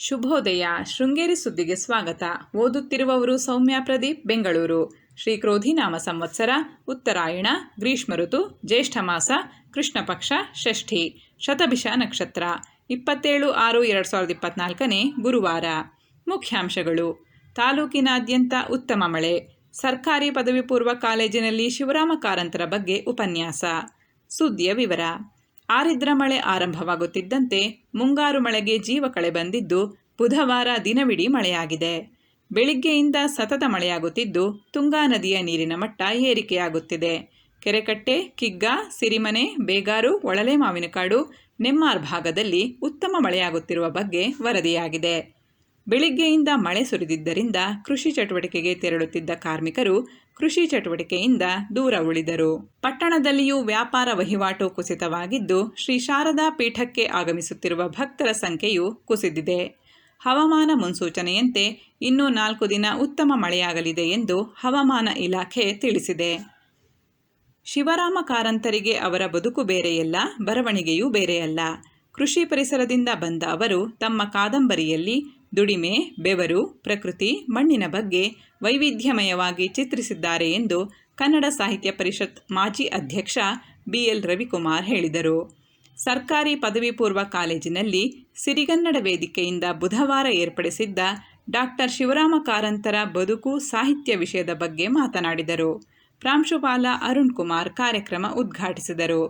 ಶುಭೋದಯ, ಶೃಂಗೇರಿ ಸುದ್ದಿಗೆ ಸ್ವಾಗತ. ಓದುತ್ತಿರುವವರು ಸೌಮ್ಯ ಪ್ರದೀಪ್, ಬೆಂಗಳೂರು. ಶ್ರೀ ಕ್ರೋಧಿನಾಮ ಸಂವತ್ಸರ, ಉತ್ತರಾಯಣ, ಗ್ರೀಷ್ಮ ಋತು, ಜ್ಯೇಷ್ಠ ಮಾಸ, ಕೃಷ್ಣ ಪಕ್ಷ, ಷಷ್ಠಿ, ಶತಭಿಷ ನಕ್ಷತ್ರ. ಇಪ್ಪತ್ತೇಳು ಆರು ಎರಡು ಸಾವಿರದ ಇಪ್ಪತ್ನಾಲ್ಕನೇ ಗುರುವಾರ. ಮುಖ್ಯಾಂಶಗಳು. ತಾಲೂಕಿನಾದ್ಯಂತ ಉತ್ತಮ ಮಳೆ. ಸರ್ಕಾರಿ ಪದವಿ ಪೂರ್ವ ಕಾಲೇಜಿನಲ್ಲಿ ಶಿವರಾಮ ಕಾರಂತರ ಬಗ್ಗೆ ಉಪನ್ಯಾಸ. ಸುದ್ದಿಯ ವಿವರ. ಆರಿದ್ರ ಮಳೆ ಆರಂಭವಾಗುತ್ತಿದ್ದಂತೆ ಮುಂಗಾರು ಮಳೆಗೆ ಜೀವ ಕಳೆ ಬಂದಿದ್ದು ಬುಧವಾರ ದಿನವಿಡೀ ಮಳೆಯಾಗಿದೆ. ಬೆಳಿಗ್ಗೆಯಿಂದ ಸತತ ಮಳೆಯಾಗುತ್ತಿದ್ದು ತುಂಗಾ ನದಿಯ ನೀರಿನ ಮಟ್ಟ ಏರಿಕೆಯಾಗುತ್ತಿದೆ. ಕೆರೆಕಟ್ಟೆ, ಕಿಗ್ಗ, ಸಿರಿಮನೆ, ಬೇಗಾರು ಒಳಲೆ ಮಾವಿನಕಾಡು ನೆಮ್ಮಾರ್ ಭಾಗದಲ್ಲಿ ಉತ್ತಮ ಮಳೆಯಾಗುತ್ತಿರುವ ಬಗ್ಗೆ ವರದಿಯಾಗಿದೆ. ಬೆಳಿಗ್ಗೆಯಿಂದ ಮಳೆ ಸುರಿದಿದ್ದರಿಂದ ಕೃಷಿ ಚಟುವಟಿಕೆಗೆ ತೆರಳುತ್ತಿದ್ದ ಕಾರ್ಮಿಕರು ಕೃಷಿ ಚಟುವಟಿಕೆಯಿಂದ ದೂರ ಉಳಿದರು. ಪಟ್ಟಣದಲ್ಲಿಯೂ ವ್ಯಾಪಾರ ವಹಿವಾಟು ಕುಸಿತವಾಗಿದ್ದು, ಶ್ರೀ ಶಾರದಾ ಪೀಠಕ್ಕೆ ಆಗಮಿಸುತ್ತಿರುವ ಭಕ್ತರ ಸಂಖ್ಯೆಯು ಕುಸಿದಿದೆ. ಹವಾಮಾನ ಮುನ್ಸೂಚನೆಯಂತೆ ಇನ್ನೂ ನಾಲ್ಕು ದಿನ ಉತ್ತಮ ಮಳೆಯಾಗಲಿದೆ ಎಂದು ಹವಾಮಾನ ಇಲಾಖೆ ತಿಳಿಸಿದೆ. ಶಿವರಾಮ ಕಾರಂತರಿಗೆ ಅವರ ಬದುಕು ಬೇರೆಯಲ್ಲ, ಬರವಣಿಗೆಯೂ ಬೇರೆಯಲ್ಲ. ಕೃಷಿ ಪರಿಸರದಿಂದ ಬಂದ ಅವರು ತಮ್ಮ ಕಾದಂಬರಿಯಲ್ಲಿ ದುಡಿಮೆ, ಬೆವರು, ಪ್ರಕೃತಿ, ಮಣ್ಣಿನ ಬಗ್ಗೆ ವೈವಿಧ್ಯಮಯವಾಗಿ ಚಿತ್ರಿಸಿದ್ದಾರೆ ಎಂದು ಕನ್ನಡ ಸಾಹಿತ್ಯ ಪರಿಷತ್ ಮಾಜಿ ಅಧ್ಯಕ್ಷ ಬಿಎಲ್ ರವಿಕುಮಾರ್ ಹೇಳಿದರು. ಸರ್ಕಾರಿ ಪದವಿ ಪೂರ್ವ ಕಾಲೇಜಿನಲ್ಲಿ ಸಿರಿಗನ್ನಡ ವೇದಿಕೆಯಿಂದ ಬುಧವಾರ ಏರ್ಪಡಿಸಿದ್ದ ಡಾಕ್ಟರ್ ಶಿವರಾಮ ಕಾರಂತರ ಬದುಕು ಸಾಹಿತ್ಯ ವಿಷಯದ ಬಗ್ಗೆ ಮಾತನಾಡಿದರು. ಪ್ರಾಂಶುಪಾಲ ಅರುಣ್ ಕುಮಾರ್ ಕಾರ್ಯಕ್ರಮ ಉದ್ಘಾಟಿಸಿದರು.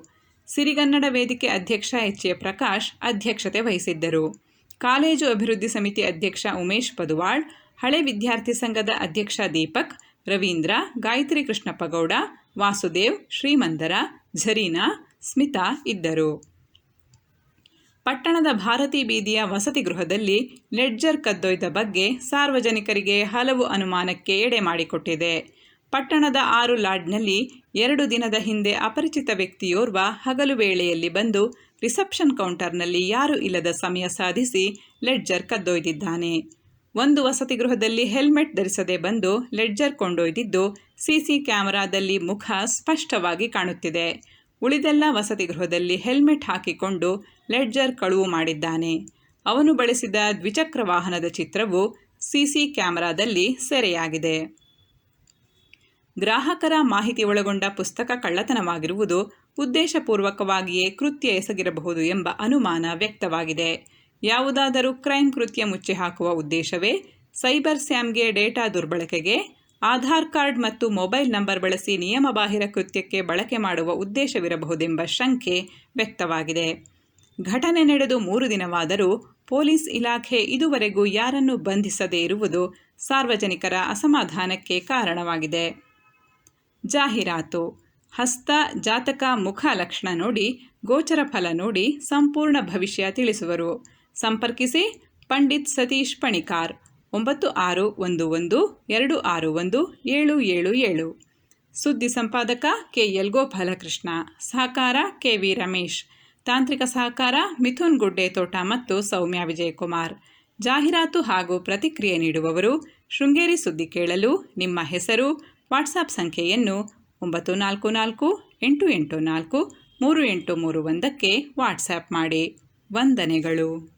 ಸಿರಿಗನ್ನಡ ವೇದಿಕೆ ಅಧ್ಯಕ್ಷ ಎಚ್. ಎ. ಪ್ರಕಾಶ್ ಅಧ್ಯಕ್ಷತೆ ವಹಿಸಿದ್ದರು. ಕಾಲೇಜು ಅಭಿವೃದ್ಧಿ ಸಮಿತಿ ಅಧ್ಯಕ್ಷ ಉಮೇಶ್ ಪದುವಾಳ್, ಹಳೆ ವಿದ್ಯಾರ್ಥಿ ಸಂಘದ ಅಧ್ಯಕ್ಷ ದೀಪಕ್, ರವೀಂದ್ರ, ಗಾಯತ್ರಿ ಕೃಷ್ಣಪ್ಪಗೌಡ, ವಾಸುದೇವ್ ಶ್ರೀಮಂದರ ಝರೀನಾ, ಸ್ಮಿತಾ ಇದ್ದರು. ಪಟ್ಟಣದ ಭಾರತಿ ಬೀದಿಯ ವಸತಿ ಗೃಹದಲ್ಲಿ ಲೆಡ್ಜರ್ ಕದ್ದೊಯ್ದ ಬಗ್ಗೆ ಸಾರ್ವಜನಿಕರಿಗೆ ಹಲವು ಅನುಮಾನಕ್ಕೆ ಎಡೆ ಮಾಡಿಕೊಟ್ಟಿದೆ. ಪಟ್ಟಣದ ಆರು ಲಾಡ್ನಲ್ಲಿ ಎರಡು ದಿನದ ಹಿಂದೆ ಅಪರಿಚಿತ ವ್ಯಕ್ತಿಯೋರ್ವ ಹಗಲು ವೇಳೆಯಲ್ಲಿ ಬಂದು ರಿಸೆಪ್ಷನ್ ಕೌಂಟರ್ನಲ್ಲಿ ಯಾರೂ ಇಲ್ಲದ ಸಮಯ ಸಾಧಿಸಿ ಲೆಡ್ಜರ್ ಕದ್ದೊಯ್ದಿದ್ದಾನೆ. ಒಂದು ವಸತಿ ಗೃಹದಲ್ಲಿ ಹೆಲ್ಮೆಟ್ ಧರಿಸದೆ ಬಂದು ಲೆಡ್ಜರ್ ಕೊಂಡೊಯ್ದಿದ್ದು ಸಿಸಿ ಕ್ಯಾಮೆರಾದಲ್ಲಿ ಮುಖ ಸ್ಪಷ್ಟವಾಗಿ ಕಾಣುತ್ತಿದೆ. ಉಳಿದೆಲ್ಲ ವಸತಿ ಗೃಹದಲ್ಲಿ ಹೆಲ್ಮೆಟ್ ಹಾಕಿಕೊಂಡು ಲೆಡ್ಜರ್ ಕಳುವು ಮಾಡಿದ್ದಾನೆ. ಅವನು ಬಳಸಿದ ದ್ವಿಚಕ್ರ ವಾಹನದ ಚಿತ್ರವು ಸಿಸಿ ಕ್ಯಾಮೆರಾದಲ್ಲಿ ಸೆರೆಯಾಗಿದೆ. ಗ್ರಾಹಕರ ಮಾಹಿತಿ ಒಳಗೊಂಡ ಪುಸ್ತಕ ಕಳ್ಳತನವಾಗಿರುವುದು ಉದ್ದೇಶಪೂರ್ವಕವಾಗಿಯೇ ಕೃತ್ಯ ಎಸಗಿರಬಹುದು ಎಂಬ ಅನುಮಾನ ವ್ಯಕ್ತವಾಗಿದೆ. ಯಾವುದಾದರೂ ಕ್ರೈಮ್ ಕೃತ್ಯ ಮುಚ್ಚಿ ಹಾಕುವ ಉದ್ದೇಶವೇ ಸೈಬರ್ ಸ್ಯಾಮ್ಗೆ ಡೇಟಾ ದುರ್ಬಳಕೆಗೆ? ಆಧಾರ್ ಕಾರ್ಡ್ ಮತ್ತು ಮೊಬೈಲ್ ನಂಬರ್ ಬಳಸಿ ನಿಯಮಬಾಹಿರ ಕೃತ್ಯಕ್ಕೆ ಬಳಕೆ ಮಾಡುವ ಉದ್ದೇಶವಿರಬಹುದೆಂಬ ಶಂಕೆ ವ್ಯಕ್ತವಾಗಿದೆ. ಘಟನೆ ನಡೆದು ಮೂರು ದಿನವಾದರೂ ಪೊಲೀಸ್ ಇಲಾಖೆ ಇದುವರೆಗೂ ಯಾರನ್ನು ಬಂಧಿಸದೇ ಇರುವುದು ಸಾರ್ವಜನಿಕರ ಅಸಮಾಧಾನಕ್ಕೆ ಕಾರಣವಾಗಿದೆ. ಜಾಹೀರಾತು. ಹಸ್ತ, ಜಾತಕ, ಮುಖ ಲಕ್ಷಣ ನೋಡಿ, ಗೋಚರ ಫಲ ನೋಡಿ ಸಂಪೂರ್ಣ ಭವಿಷ್ಯ ತಿಳಿಸುವರು. ಸಂಪರ್ಕಿಸಿ ಪಂಡಿತ್ ಸತೀಶ್ ಪಣಿಕಾರ್, ಒಂಬತ್ತು ಆರು ಒಂದು ಒಂದು ಎರಡು ಆರು ಒಂದು ಏಳು ಏಳು ಏಳು. ಸುದ್ದಿ ಸಂಪಾದಕ ಕೆ. ಎಲ್. ಗೋಪಾಲಕೃಷ್ಣ, ಸಹಕಾರ ಕೆ. ವಿ. ರಮೇಶ್, ತಾಂತ್ರಿಕ ಸಹಕಾರ ಮಿಥುನ್ ಗುಡ್ಡೆ ತೋಟ ಮತ್ತು ಸೌಮ್ಯ ವಿಜಯಕುಮಾರ್. ಜಾಹೀರಾತು ಹಾಗೂ ಪ್ರತಿಕ್ರಿಯೆ ನೀಡುವವರು ಶೃಂಗೇರಿ ಸುದ್ದಿ ಕೇಳಲು ನಿಮ್ಮ ಹೆಸರು ವಾಟ್ಸಾಪ್ ಸಂಖ್ಯೆಯನ್ನು ಒಂಬತ್ತು ನಾಲ್ಕು ನಾಲ್ಕು ಎಂಟು ಎಂಟು ನಾಲ್ಕು ಮೂರು ಎಂಟು ಮೂರು ಒಂದಕ್ಕೆ ವಾಟ್ಸಾಪ್ ಮಾಡಿ. ವಂದನೆಗಳು.